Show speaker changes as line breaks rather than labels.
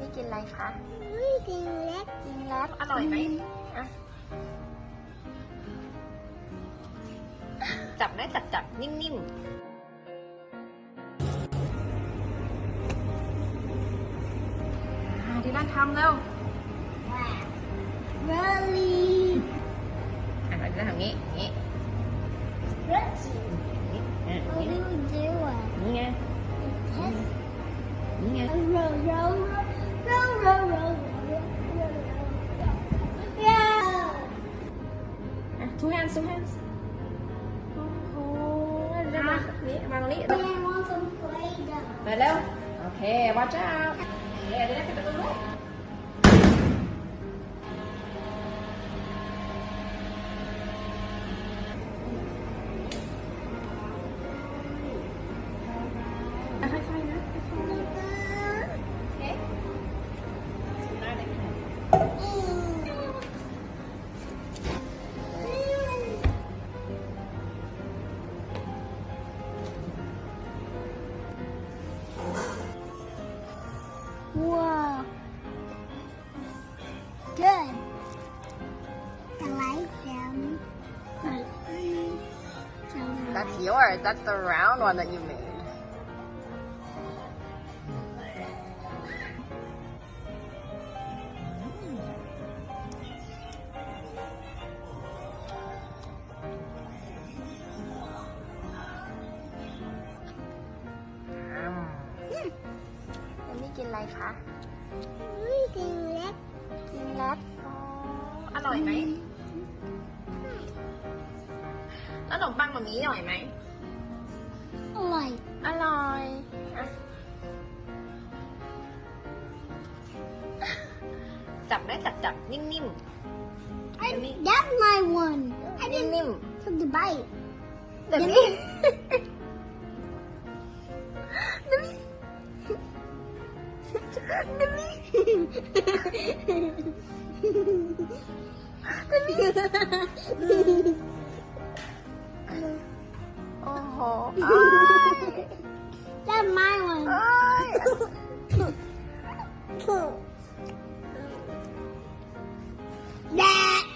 นี่กินอะไรคะ
อุ้ยกินเล็ก
กินแล้วอร่อยไหมอะจับได้จับจับนิ่มๆอ่าดีน่าทำเร็ว
เบอร์รี่
อะเราจะทำงี้งี้
รสจี
งี้อะ
What
งี้
do we do?
นี่ไง
Test.
นี่ไง À, two hands two hands Hello? Okay, watch out. Yeah, did I put
the Good. I like them. Mm.
That's yours. That's the round one that you made. อมมี่กินอะไรคะ
อุ้ยกินเล็ก
กินแล้วอ๋ออร่อยไหมแล้วขนมปังแบบนี้อร่อยไหม
อร่อย
อร่อยอะจับได้จับจับนิ่ม
I, that's my one.
ๆ
I didn't
นิ่ม
took the bite.
ๆแบ Oh, I...
That's my one.
Oh. that.